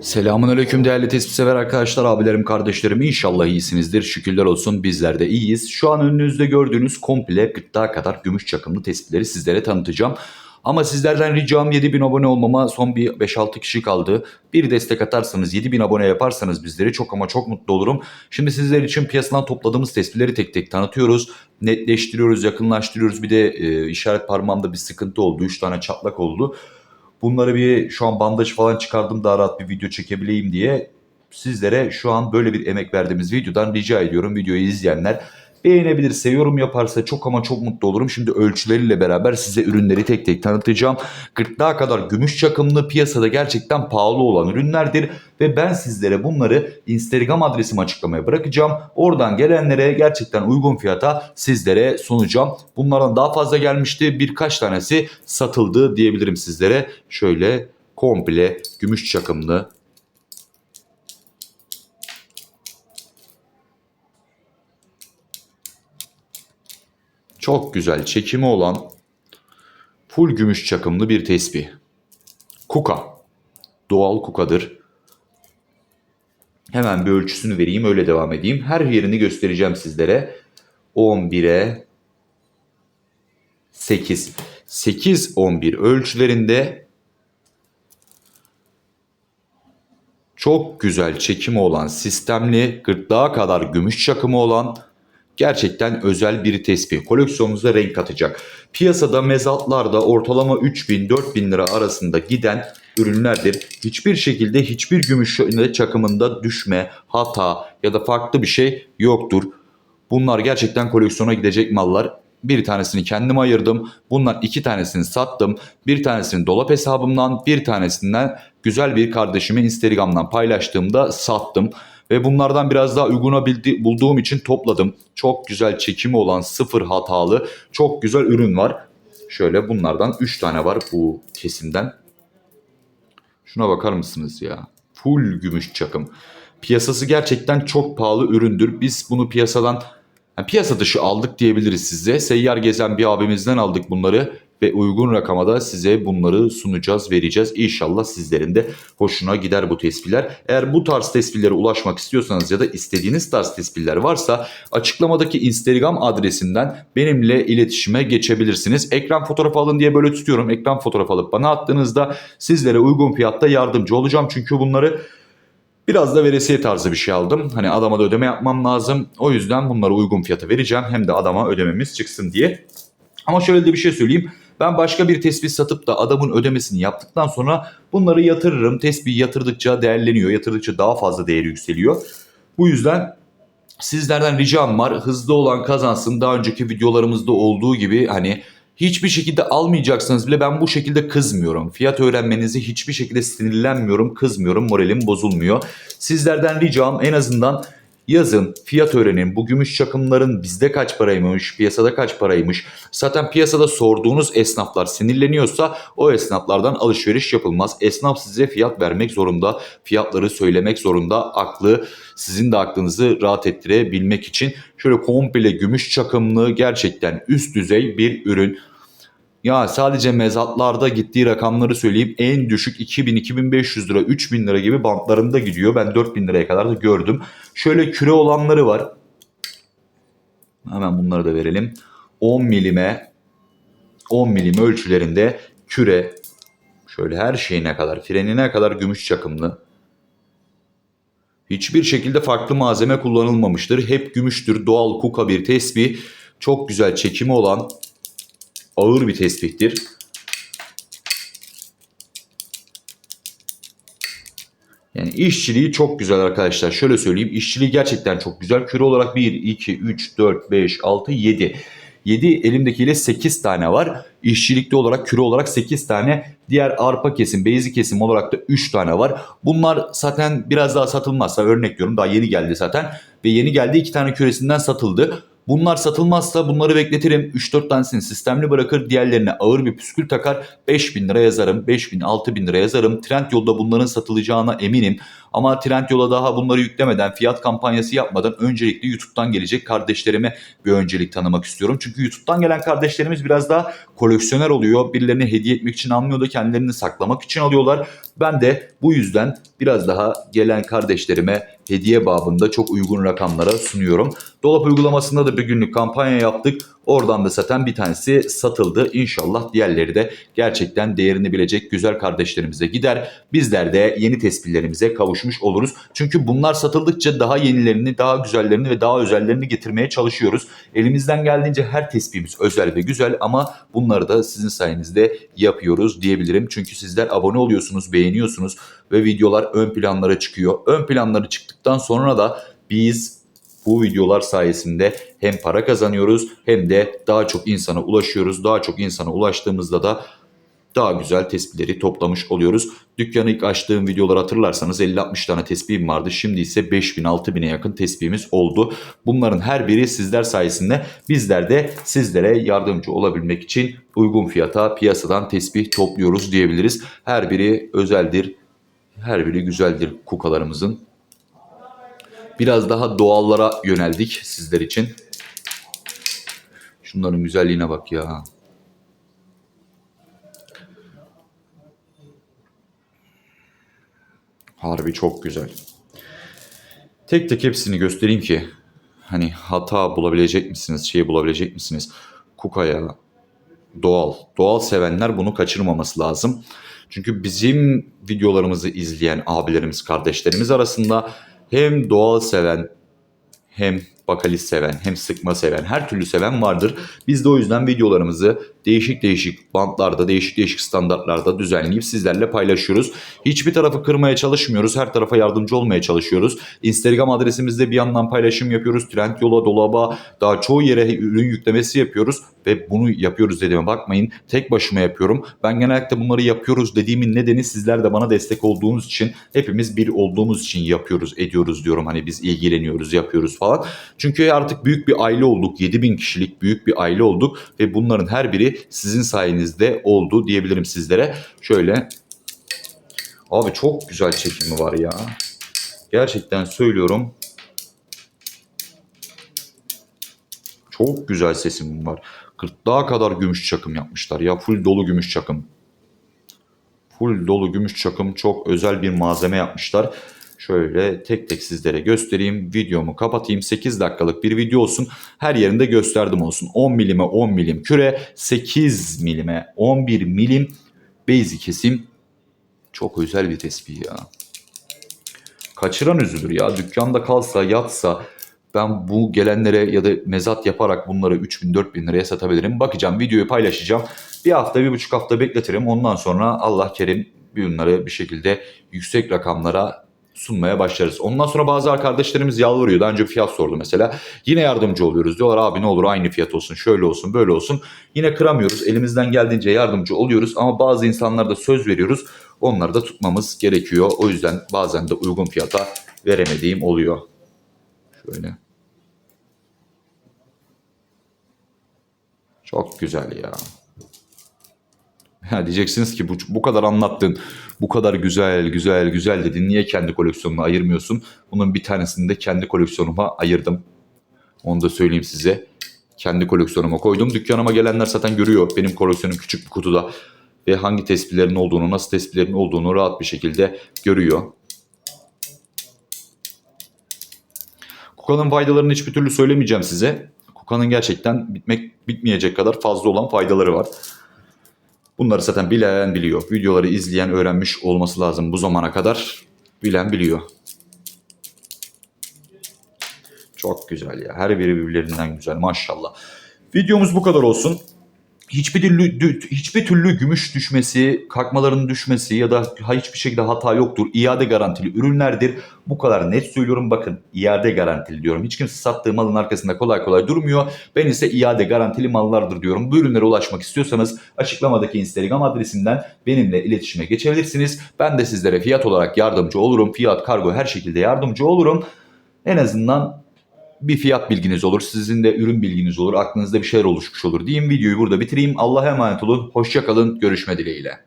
Selamun aleyküm değerli tespit sever arkadaşlar, abilerim, kardeşlerim. İnşallah iyisinizdir. Şükürler olsun bizler de iyiyiz. Şu an önünüzde gördüğünüz komple gırtlağa kadar gümüş çakımlı tespitleri sizlere tanıtacağım. Ama sizlerden ricam 7000 abone olmama son bir 5-6 kişi kaldı. Bir destek atarsanız 7000 abone yaparsanız bizleri çok ama çok mutlu olurum. Şimdi sizler için piyasadan topladığımız tespitleri tek tek tanıtıyoruz. Netleştiriyoruz, yakınlaştırıyoruz. Bir de e, işaret parmağımda bir sıkıntı oldu. 3 tane çatlak oldu. Bunları bir şu an bandaj falan çıkardım daha rahat bir video çekebileyim diye sizlere şu an böyle bir emek verdiğimiz videodan rica ediyorum. Videoyu izleyenler beğenebilirse, yorum yaparsa çok ama çok mutlu olurum. Şimdi ölçüleriyle beraber size ürünleri tek tek tanıtacağım. Gırtlağa kadar gümüş çakımlı piyasada gerçekten pahalı olan ürünlerdir. Ve ben sizlere bunları Instagram adresimi açıklamaya bırakacağım. Oradan gelenlere gerçekten uygun fiyata sizlere sunacağım. Bunlardan daha fazla gelmişti. Birkaç tanesi satıldı diyebilirim sizlere. Şöyle komple gümüş çakımlı Çok güzel çekimi olan full gümüş çakımlı bir tesbih. Kuka. Doğal kukadır. Hemen bir ölçüsünü vereyim öyle devam edeyim. Her yerini göstereceğim sizlere. 11'e 8. 8-11 ölçülerinde çok güzel çekimi olan sistemli gırtlağa kadar gümüş çakımı olan Gerçekten özel bir tespih. Koleksiyonunuza renk katacak. Piyasada mezatlarda ortalama 3000-4000 lira arasında giden ürünlerdir. Hiçbir şekilde hiçbir gümüş çakımında düşme, hata ya da farklı bir şey yoktur. Bunlar gerçekten koleksiyona gidecek mallar. Bir tanesini kendim ayırdım. Bundan iki tanesini sattım. Bir tanesini dolap hesabımdan, bir tanesinden güzel bir kardeşimi Instagram'dan paylaştığımda sattım. Ve bunlardan biraz daha uyguna bildi, bulduğum için topladım. Çok güzel çekimi olan sıfır hatalı çok güzel ürün var. Şöyle bunlardan 3 tane var bu kesimden. Şuna bakar mısınız ya? Full gümüş çakım. Piyasası gerçekten çok pahalı üründür. Biz bunu piyasadan yani piyasa dışı aldık diyebiliriz size. Seyyar gezen bir abimizden aldık bunları ve uygun rakama da size bunları sunacağız, vereceğiz. İnşallah sizlerin de hoşuna gider bu tespihler. Eğer bu tarz tespihlere ulaşmak istiyorsanız ya da istediğiniz tarz tespihler varsa açıklamadaki Instagram adresinden benimle iletişime geçebilirsiniz. Ekran fotoğrafı alın diye böyle tutuyorum. Ekran fotoğrafı alıp bana attığınızda sizlere uygun fiyatta yardımcı olacağım. Çünkü bunları Biraz da veresiye tarzı bir şey aldım. Hani adama da ödeme yapmam lazım. O yüzden bunları uygun fiyata vereceğim. Hem de adama ödememiz çıksın diye. Ama şöyle de bir şey söyleyeyim. Ben başka bir tespih satıp da adamın ödemesini yaptıktan sonra bunları yatırırım. Tespih yatırdıkça değerleniyor. Yatırdıkça daha fazla değeri yükseliyor. Bu yüzden sizlerden ricam var. Hızlı olan kazansın. Daha önceki videolarımızda olduğu gibi hani hiçbir şekilde almayacaksanız bile ben bu şekilde kızmıyorum. Fiyat öğrenmenizi hiçbir şekilde sinirlenmiyorum, kızmıyorum, moralim bozulmuyor. Sizlerden ricam en azından yazın, fiyat öğrenin. Bu gümüş çakımların bizde kaç paraymış, piyasada kaç paraymış. Zaten piyasada sorduğunuz esnaflar sinirleniyorsa o esnaflardan alışveriş yapılmaz. Esnaf size fiyat vermek zorunda, fiyatları söylemek zorunda. Aklı sizin de aklınızı rahat ettirebilmek için şöyle komple gümüş çakımlı gerçekten üst düzey bir ürün. Ya sadece mezatlarda gittiği rakamları söyleyeyim. En düşük 2000-2500 lira, 3000 lira gibi bantlarında gidiyor. Ben 4000 liraya kadar da gördüm. Şöyle küre olanları var. Hemen bunları da verelim. 10 milime 10 milim ölçülerinde küre şöyle her şeyine kadar frenine kadar gümüş çakımlı. Hiçbir şekilde farklı malzeme kullanılmamıştır. Hep gümüştür. Doğal kuka bir tesbih. Çok güzel çekimi olan ağır bir tespihtir. Yani işçiliği çok güzel arkadaşlar. Şöyle söyleyeyim. işçiliği gerçekten çok güzel. Küre olarak 1, 2, 3, 4, 5, 6, 7. 7 elimdekiyle 8 tane var. İşçilikli olarak küre olarak 8 tane. Diğer arpa kesim, beyzi kesim olarak da 3 tane var. Bunlar zaten biraz daha satılmazsa örnek diyorum daha yeni geldi zaten. Ve yeni geldi 2 tane küresinden satıldı. Bunlar satılmazsa bunları bekletirim. 3-4 tanesini sistemli bırakır. Diğerlerine ağır bir püskül takar. 5000 lira yazarım. 5000 6000 lira yazarım. Trend yolda bunların satılacağına eminim. Ama Trendyol'a daha bunları yüklemeden, fiyat kampanyası yapmadan öncelikle YouTube'dan gelecek kardeşlerime bir öncelik tanımak istiyorum. Çünkü YouTube'dan gelen kardeşlerimiz biraz daha koleksiyoner oluyor. Birilerine hediye etmek için almıyor da kendilerini saklamak için alıyorlar. Ben de bu yüzden biraz daha gelen kardeşlerime hediye babında çok uygun rakamlara sunuyorum. Dolap uygulamasında da bir günlük kampanya yaptık. Oradan da zaten bir tanesi satıldı. İnşallah diğerleri de gerçekten değerini bilecek güzel kardeşlerimize gider. Bizler de yeni tespihlerimize kavuşmuş oluruz. Çünkü bunlar satıldıkça daha yenilerini, daha güzellerini ve daha özellerini getirmeye çalışıyoruz. Elimizden geldiğince her tespihimiz özel ve güzel ama bunları da sizin sayenizde yapıyoruz diyebilirim. Çünkü sizler abone oluyorsunuz, beğeniyorsunuz ve videolar ön planlara çıkıyor. Ön planları çıktıktan sonra da biz bu videolar sayesinde hem para kazanıyoruz hem de daha çok insana ulaşıyoruz. Daha çok insana ulaştığımızda da daha güzel tespihleri toplamış oluyoruz. Dükkanı ilk açtığım videoları hatırlarsanız 50-60 tane tespihim vardı. Şimdi ise 5000-6000'e yakın tespihimiz oldu. Bunların her biri sizler sayesinde bizler de sizlere yardımcı olabilmek için uygun fiyata piyasadan tespih topluyoruz diyebiliriz. Her biri özeldir. Her biri güzeldir kukalarımızın. Biraz daha doğallara yöneldik sizler için. Şunların güzelliğine bak ya. Harbi çok güzel. Tek tek hepsini göstereyim ki hani hata bulabilecek misiniz, şey bulabilecek misiniz? Kukaya, doğal. Doğal sevenler bunu kaçırmaması lazım. Çünkü bizim videolarımızı izleyen abilerimiz, kardeşlerimiz arasında hem doğal seven hem bakalist seven hem sıkma seven her türlü seven vardır. Biz de o yüzden videolarımızı değişik değişik bantlarda değişik değişik standartlarda düzenleyip sizlerle paylaşıyoruz. Hiçbir tarafı kırmaya çalışmıyoruz. Her tarafa yardımcı olmaya çalışıyoruz. Instagram adresimizde bir yandan paylaşım yapıyoruz. Trendyol'a, dolaba daha çoğu yere ürün yüklemesi yapıyoruz ve bunu yapıyoruz dediğime bakmayın. Tek başıma yapıyorum. Ben genellikle bunları yapıyoruz dediğimin nedeni sizler de bana destek olduğunuz için hepimiz bir olduğumuz için yapıyoruz, ediyoruz diyorum. Hani biz ilgileniyoruz, yapıyoruz falan. Çünkü artık büyük bir aile olduk. 7000 kişilik büyük bir aile olduk ve bunların her biri sizin sayenizde oldu diyebilirim sizlere. Şöyle Abi çok güzel çekimi var ya. Gerçekten söylüyorum. Çok güzel sesim var. Gırtlağa kadar gümüş çakım yapmışlar ya. Full dolu gümüş çakım. Full dolu gümüş çakım çok özel bir malzeme yapmışlar. Şöyle tek tek sizlere göstereyim. Videomu kapatayım. 8 dakikalık bir video olsun. Her yerinde gösterdim olsun. 10 milime 10 milim küre, 8 milime 11 milim basic kesim. Çok özel bir tespih ya. Kaçıran üzülür ya. Dükkanda kalsa, yatsa ben bu gelenlere ya da mezat yaparak bunları 3000 4000 liraya satabilirim. Bakacağım, videoyu paylaşacağım. Bir hafta, bir buçuk hafta bekletirim. Ondan sonra Allah kerim bunları bir şekilde yüksek rakamlara sunmaya başlarız. Ondan sonra bazı arkadaşlarımız yalvarıyor. Daha önce fiyat sordu mesela. Yine yardımcı oluyoruz. Diyorlar abi ne olur aynı fiyat olsun, şöyle olsun, böyle olsun. Yine kıramıyoruz. Elimizden geldiğince yardımcı oluyoruz. Ama bazı insanlara da söz veriyoruz. Onları da tutmamız gerekiyor. O yüzden bazen de uygun fiyata veremediğim oluyor. Şöyle. Çok güzel ya. Ha diyeceksiniz ki bu, bu kadar anlattın, bu kadar güzel güzel güzel dedin. Niye kendi koleksiyonuna ayırmıyorsun? Bunun bir tanesini de kendi koleksiyonuma ayırdım. Onu da söyleyeyim size. Kendi koleksiyonuma koydum. Dükkanıma gelenler zaten görüyor benim koleksiyonum küçük bir kutuda. Ve hangi tespihlerin olduğunu, nasıl tespihlerin olduğunu rahat bir şekilde görüyor. Kuka'nın faydalarını hiçbir türlü söylemeyeceğim size. Kuka'nın gerçekten bitmek bitmeyecek kadar fazla olan faydaları var. Bunları zaten bilen biliyor. Videoları izleyen öğrenmiş olması lazım bu zamana kadar. Bilen biliyor. Çok güzel ya. Her biri birbirlerinden güzel maşallah. Videomuz bu kadar olsun. Hiçbir türlü hiçbir türlü gümüş düşmesi, kalkmaların düşmesi ya da hiçbir şekilde hata yoktur. İade garantili ürünlerdir. Bu kadar net söylüyorum. Bakın iade garantili diyorum. Hiç kimse sattığı malın arkasında kolay kolay durmuyor. Ben ise iade garantili mallardır diyorum. Bu ürünlere ulaşmak istiyorsanız açıklamadaki Instagram adresinden benimle iletişime geçebilirsiniz. Ben de sizlere fiyat olarak yardımcı olurum. Fiyat, kargo her şekilde yardımcı olurum. En azından bir fiyat bilginiz olur. Sizin de ürün bilginiz olur. Aklınızda bir şeyler oluşmuş olur diyeyim. Videoyu burada bitireyim. Allah'a emanet olun. Hoşça kalın. Görüşme dileğiyle.